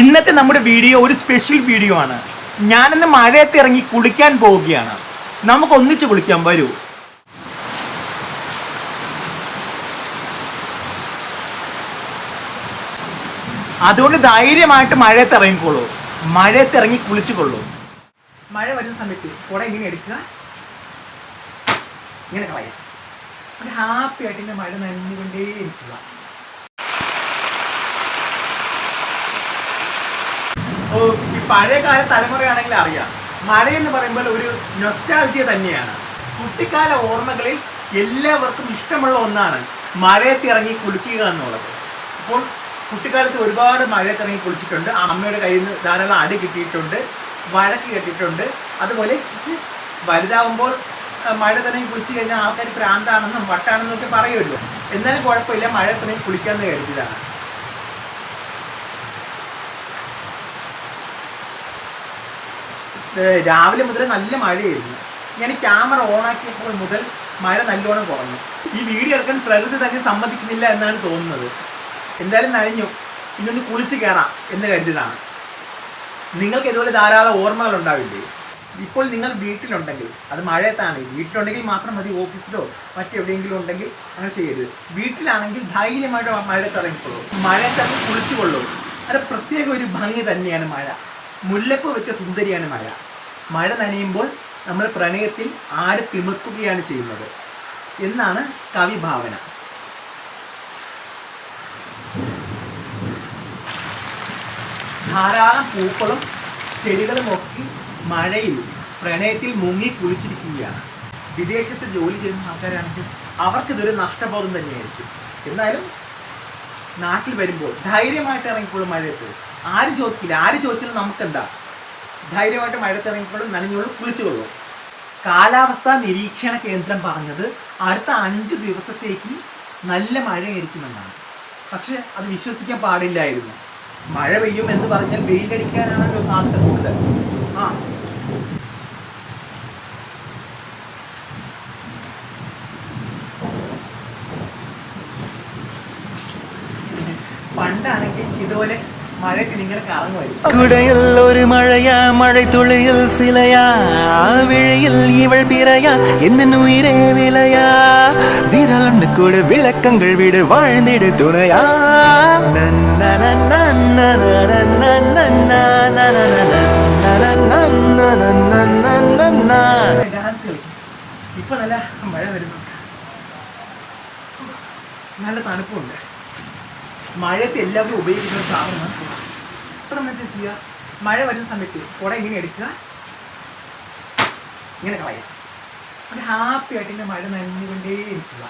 ഇന്നത്തെ നമ്മുടെ വീഡിയോ ഒരു സ്പെഷ്യൽ വീഡിയോ ആണ്. ഞാനിന്ന് മഴയത്ത് ഇറങ്ങി കുളിക്കാൻ പോവുകയാണ്. നമുക്ക് ഒന്നിച്ച് കുളിക്കാൻ വരൂ. അതുകൊണ്ട് ധൈര്യമായിട്ട് മഴയത്ത് ഇറങ്ങിക്കോളൂ. മഴയത്ത് ഇറങ്ങി കുളിച്ചുകൊള്ളൂ മഴ വരുന്ന സമയത്ത് കുട ഇങ്ങനെ എടുക്കുക. ഇങ്ങനെ കളയാം ഹാപ്പി ആയിട്ട് ഇങ്ങനെ മഴ നനഞ്ഞുകൊണ്ടേ ഇരിക്കുക ഓ ഈ പഴയകാല തലമുറയാണെങ്കിൽ അറിയാം. മഴ എന്ന് പറയുമ്പോൾ ഒരു നൊസ്റ്റാൾജിയ തന്നെയാണ്. കുട്ടിക്കാല ഓർമ്മകളിൽ എല്ലാവർക്കും ഇഷ്ടമുള്ള ഒന്നാണ് മഴയത്ത് ഇറങ്ങി കുളിക്കുക എന്നുള്ളത്. അപ്പോൾ കുട്ടിക്കാലത്ത് ഒരുപാട് മഴയത്ത് ഇറങ്ങി കുളിച്ചിട്ടുണ്ട് അമ്മയുടെ കയ്യിൽ നിന്ന് ധാരാളം അടി കിട്ടിയിട്ടുണ്ട് വഴക്ക് കേട്ടിട്ടുണ്ട്. അതുപോലെ വലുതാവുമ്പോൾ മഴ തന്നെ കുളിച്ച് കഴിഞ്ഞാൽ ആൾക്കാർ പ്രാന്താണെന്നും വട്ടാണെന്നും ഒക്കെ പറയുമല്ലോ. എന്നാലും കുഴപ്പമില്ല മഴ തന്നെ കുളിക്കാമെന്ന് കരുതിയതാണ്. രാവിലെ മുതൽ നല്ല മഴയായിരുന്നു. ഞാൻ ക്യാമറ ഓണാക്കിയപ്പോൾ മുതൽ മഴ നല്ലോണം കുറഞ്ഞു. ഈ വീഡിയോ എടുക്കാൻ പ്രകൃതി തന്നെ സമ്മതിക്കുന്നില്ല എന്നാണ് തോന്നുന്നത്. എന്തായാലും നനഞ്ഞു. ഇന്നൊന്ന് കുളിച്ച് കയറാം എന്ന് കരുതിയതാണ്. നിങ്ങൾക്ക് ഇതുപോലെ ധാരാളം ഓർമ്മകൾ ഉണ്ടാവില്ലേ? ഇപ്പോൾ നിങ്ങൾ വീട്ടിലുണ്ടെങ്കിൽ അത് മഴയത്താണ്. വീട്ടിലുണ്ടെങ്കിൽ മാത്രം മതി ഓഫീസിലോ മറ്റെവിടെയെങ്കിലും ഉണ്ടെങ്കിൽ അങ്ങനെ ചെയ്യരുത്. വീട്ടിലാണെങ്കിൽ ധൈര്യമായിട്ട് മഴ ഇറങ്ങിക്കൊള്ളൂ മഴയത്ത് കുളിച്ചുകൊള്ളൂ. അത് പ്രത്യേക ഒരു ഭംഗി തന്നെയാണ് മഴ. മുല്ലപ്പ് വെച്ച സുന്ദരിയാണ് മഴ. മഴ നനയുമ്പോൾ നമ്മൾ പ്രണയത്തിൽ ആര് തിമിർക്കുകയാണ് ചെയ്യുന്നത്? എന്നാണ് കവി ഭാവന. ധാരാളം പൂക്കളും ചെടികളും ഒക്കെ മഴയിൽ പ്രണയത്തിൽ മുങ്ങി കുളിച്ചിരിക്കുകയാണ്. വിദേശത്ത് ജോലി ചെയ്യുന്ന ആൾക്കാരാണെങ്കിൽ അവർക്ക് ഇതൊരു നഷ്ടബോധം തന്നെയായിരിക്കും. എന്നാലും നാട്ടിൽ വരുമ്പോൾ ധൈര്യമായിട്ട് ഇറങ്ങിക്കോളും മഴയത്ത്. ആരും ചോദിക്കില്ല ആര് ചോദിച്ചാലും നമുക്കെന്താ? ധൈര്യമായിട്ട് മഴത്തിറങ്ങിക്കൊള്ളും നനഞ്ഞോളും കുളിച്ചുകൊള്ളും. കാലാവസ്ഥാ നിരീക്ഷണ കേന്ദ്രം പറഞ്ഞത് അടുത്ത അഞ്ച് ദിവസത്തേക്ക് നല്ല മഴയായിരിക്കുമെന്നാണ്. പക്ഷെ അത് വിശ്വസിക്കാൻ പാടില്ലായിരുന്നു. മഴ പെയ്യും എന്ന് പറഞ്ഞാൽ വെയിലടിക്കാനാണല്ലോ സാധ്യത കൂടുതൽ. ആ. പണ്ടാണെങ്കിൽ ഇതുപോലെ ഒരു മഴയാ മഴത്തുള്ളിയിൽ സിലയാ. വിഴയിൽ ഇവൾ പിറയാ എന്നും വിലയാ. വിരലുണ്ട് കൂട് വിളക്കങ്ങൾ വീട് വാഴ്ന്നിട് തുണയാ. നല്ല തണുപ്പുണ്ട്. മഴയത്ത് എല്ലാവരും ഉപയോഗിക്കുന്ന സാധനം നമ്മൾ എന്താ ചെയ്യുക മഴ വരുന്ന സമയത്ത് കുട ഇങ്ങനെ എടുക്കുക. ഇങ്ങനെ കളയുക. ഒരു ഹാപ്പി ആയിട്ട് ഇങ്ങനെ മഴ നനഞ്ഞുകൊണ്ടേ ഇരിക്കുക.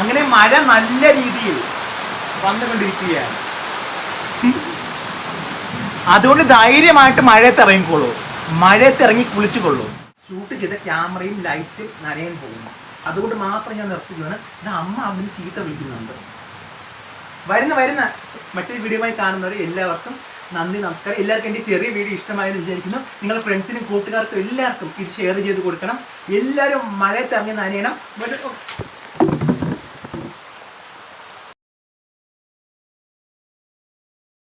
അങ്ങനെ മഴ നല്ല രീതിയിൽ വന്നുകൊണ്ടിരിക്കുകയാണ്. അതുകൊണ്ട് ധൈര്യമായിട്ട് മഴയത്ത് ഇറങ്ങിക്കോളൂ. മഴയത്ത് ഇറങ്ങി കുളിച്ചുകൊള്ളൂ. ഷൂട്ട് ചെയ്ത ക്യാമറയും ലൈറ്റും നനയാൻ പോകുന്നു. അതുകൊണ്ട് മാത്രം ഞാൻ നിർത്തുകയാണ് ഇത് അമ്മ അവന് ചീത്ത വിളിക്കുന്നുണ്ട്. വരുന്ന വരുന്ന. മറ്റൊരു വീഡിയോയുമായി കാണുന്നവരെ എല്ലാവർക്കും നന്ദി നമസ്കാരം. എല്ലാവർക്കും എന്റെ ചെറിയ വീഡിയോ ഇഷ്ടമായെന്ന് വിചാരിക്കുന്നു. നിങ്ങളുടെ ഫ്രണ്ട്സിനും കൂട്ടുകാർക്കും എല്ലാവർക്കും ഇത് ഷെയർ ചെയ്ത് കൊടുക്കണം. എല്ലാവരും മഴയത്തിറങ്ങി നനയണം.